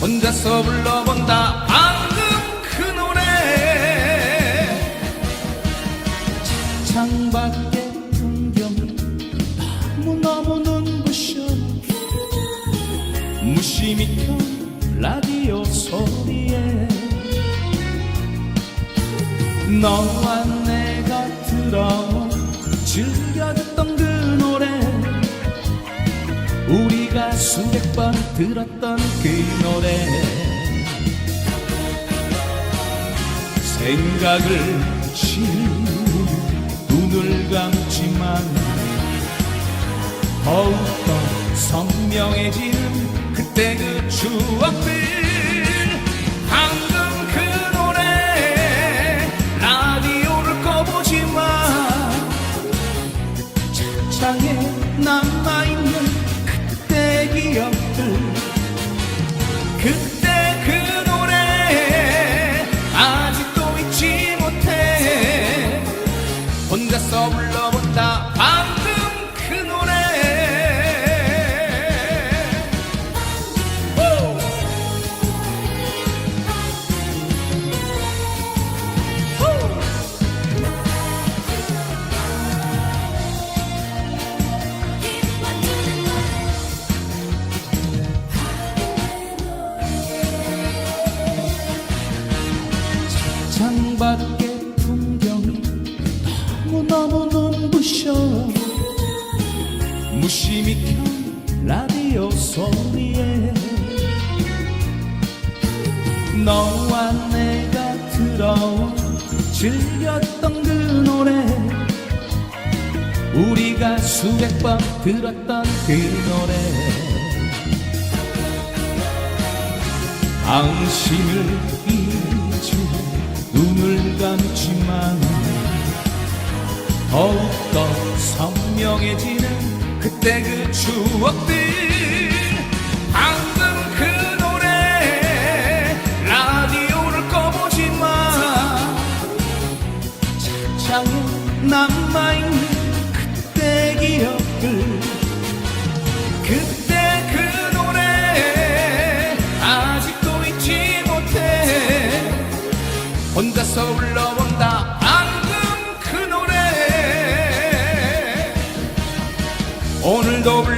혼자서 불러본다 방금 그 노래. 창밖의 풍경이 너무너무 눈부셔 무심히 켠 라디오 소리에 너와 내가 들어 즐겨 듣 수백 번 들었던 그 노래. 생각을 지우고 눈을 감지만 더욱더 선명해지는 그때 그 추억들. 방금 그 꺼보지만 창에 남아있는 기억들. 그때 그 노래 아직도 잊지 못해. 혼자서 불러본다 무심히 켠 라디오 소리에 너와 내가 들어 즐겼던 그 노래 우리가 수백 번 들었던 그 노래. 당신을 잊지 눈을 감지만 더욱더 선명해지는 그때 그 추억들. 방금 그 노래 라디오를 꺼보지만 창에 남아있는 그때 기억들. 그때 그 노래 아직도 잊지 못해. 혼자서 불러 방